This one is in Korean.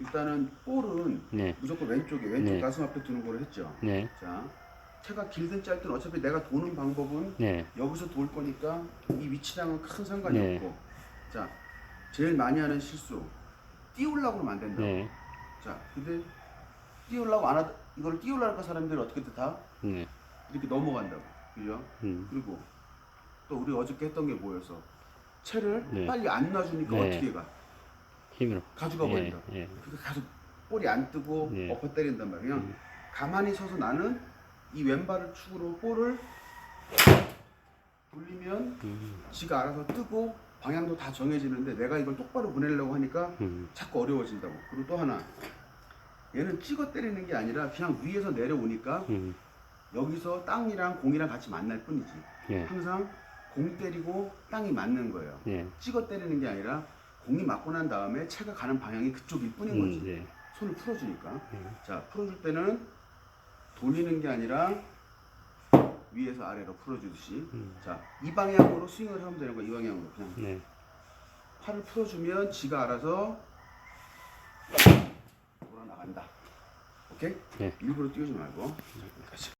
일단은 볼은 네. 무조건 왼쪽에 왼쪽 네. 가슴 앞에 두는 걸 했죠. 네. 자, 채가 길든 짧든 어차피 내가 도는 방법은 네. 여기서 돌 거니까 이 위치랑은 큰 상관이 네. 없고. 자, 제일 많이 하는 실수. 띄우려고 하면 안 된다. 네. 자, 근데 띄우려고 안 하다 이걸 띄우려고 할 사람들이 어떻게 다 네. 이렇게 넘어간다고. 그죠? 음. 그리고 또 우리 어저께 했던 게 뭐였어? 채를 네. 빨리 안 놔주니까 네. 어떻게 가? 힘으로. 가져가 예. 버린다. 예. 그러니까 계속 볼이 안 뜨고 네. 엎어 때린단 말이야. 음. 가만히 서서 나는 이 왼발을 축으로 볼을 돌리면 음. 지가 알아서 뜨고 방향도 다 정해지는데 내가 이걸 똑바로 보내려고 하니까 음. 자꾸 어려워진다고. 그리고 또 하나 얘는 찍어 때리는 게 아니라 그냥 위에서 내려오니까 음. 여기서 땅이랑 공이랑 같이 만날 뿐이지. 예. 항상 공 때리고 땅이 맞는 거예요. 예. 찍어 때리는 게 아니라 공이 맞고 난 다음에 채가 가는 방향이 그쪽일 뿐인 음. 거지. 예. 손을 풀어주니까. 예. 자, 풀어줄 때는 돌리는 게 아니라 위에서 아래로 풀어주듯이. 음. 자, 이 방향으로 스윙을 하면 되는 거야. 이 방향으로 그냥 네. 팔을 풀어주면 지가 알아서 돌아 나간다. 오케이? 네. 일부러 띄우지 말고.